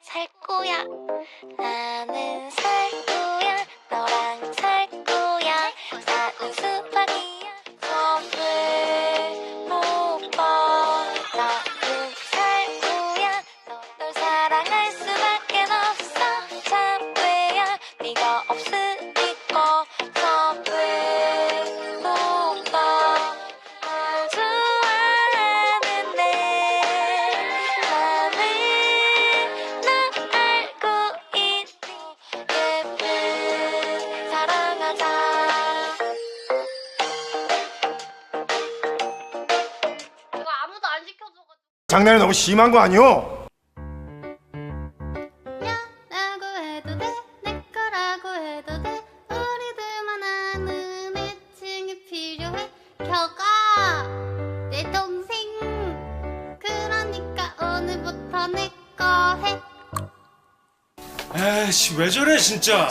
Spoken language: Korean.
살 거야. 나는 살 거야. 너랑 살 거야. 나는 수 장난이 너무 심한 거 아니오? 라고 해도 돼, 내 거라고 해도 돼. 우리들만 아는 애칭이 필요해. 겨가 내 동생. 그러니까 오늘부터 내 거 해. 에이씨 왜 저래 진짜